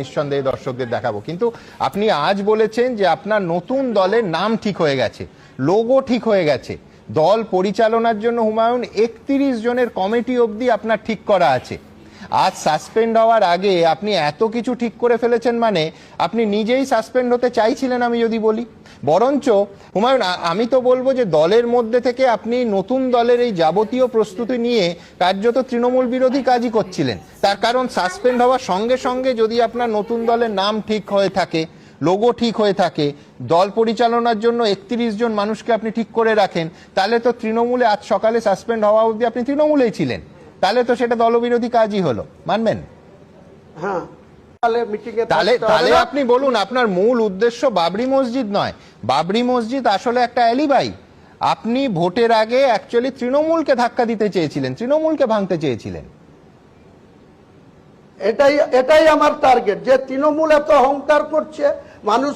নিঃসন্দেহে দর্শকদের দেখাবো। কিন্তু আপনি আজ বলেছেন যে আপনার নতুন দলের নাম ঠিক হয়ে গেছে লোগো ঠিক হয়ে গেছে। দল পরিচালনার জন্য হুমায়ুন একত্রিশ জনের কমিটি অবধি আপনার ঠিক করা আছে। আজ সাসপেন্ড হওয়ার আগে আপনি এত কিছু ঠিক করে ফেলেছেন মানে আপনি নিজেই সাসপেন্ড হতে চাইছিলেন আমি যদি বলি। বরঞ্চ, হুমায়ুন আমি তো বলব যে দলের মধ্যে থেকে আপনি নতুন দলের এই যাবতীয় প্রস্তুতি নিয়ে কার্যত তৃণমূল বিরোধী কাজই করছিলেন। তার কারণ সাসপেন্ড হওয়ার সঙ্গে সঙ্গে যদি আপনার নতুন দলের নাম ঠিক হয়ে থাকে লোগো ঠিক হয়ে থাকে, দল পরিচালনার জন্য একত্রিশ জন মানুষকে আপনি ঠিক করে রাখেন, তাহলে তো তৃণমূলে আজ সকালে সাসপেন্ড হওয়া অবধি আপনি তৃণমূলেই ছিলেন। তাহলে তো সেটা দলবিরোধী কাজই হলো। মানবেন? হ্যাঁ। তাহলে। আপনি বলুন আপনার মূল উদ্দেশ্য বাবরি মসজিদ নয়। বাবরি মসজিদ আসলে একটা অ্যালিবাই। আপনি ভোটের আগে অ্যাকচুয়ালি তৃণমূলকে ধাক্কা দিতে চেয়েছিলেন তৃণমূলকে ভাঙতে চেয়েছিলেন। এটাই এটাই আমার টার্গেট যে তৃণমূল এত অহংকার করছে মানুষ